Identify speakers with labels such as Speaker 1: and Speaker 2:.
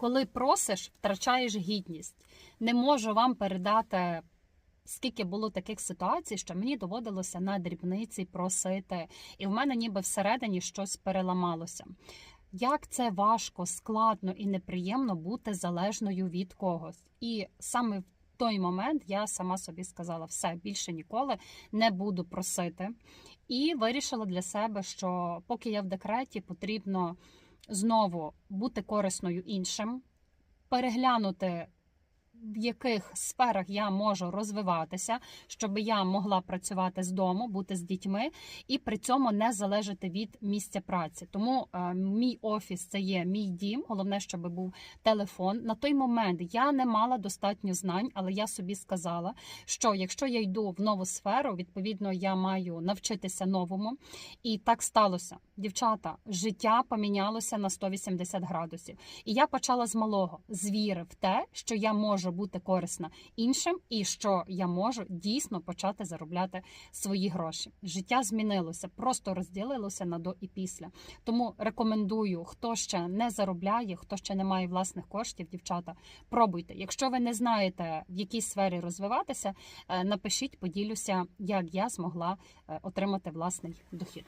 Speaker 1: Коли просиш, втрачаєш гідність. Не можу вам передати. Скільки було таких ситуацій, що мені доводилося на дрібниці просити, і в мене ніби всередині щось переламалося. Як це важко, складно і неприємно бути залежною від когось. І саме в той момент я сама собі сказала: все більше ніколи не буду просити. І вирішила для себе, що поки я в декреті, потрібно знову бути корисною іншим, переглянути. В яких сферах я можу розвиватися, щоб я могла працювати з дому, бути з дітьми і при цьому не залежати від місця праці. Тому е, мій офіс це є мій дім. Головне, щоб був телефон. На той момент я не мала достатньо знань, але я собі сказала, що якщо я йду в нову сферу, відповідно я маю навчитися новому. І так сталося. Дівчата, життя помінялося на 180 градусів. І я почала з малого з віри в те, що я можу бути корисна іншим, і що я можу дійсно почати заробляти свої гроші. Життя змінилося, просто розділилося на до і після. Тому рекомендую, хто ще не заробляє, хто ще не має власних коштів, дівчата, пробуйте. Якщо ви не знаєте, в якій сфері розвиватися, е, напишіть, поділюся, як я змогла е, отримати власний дохід.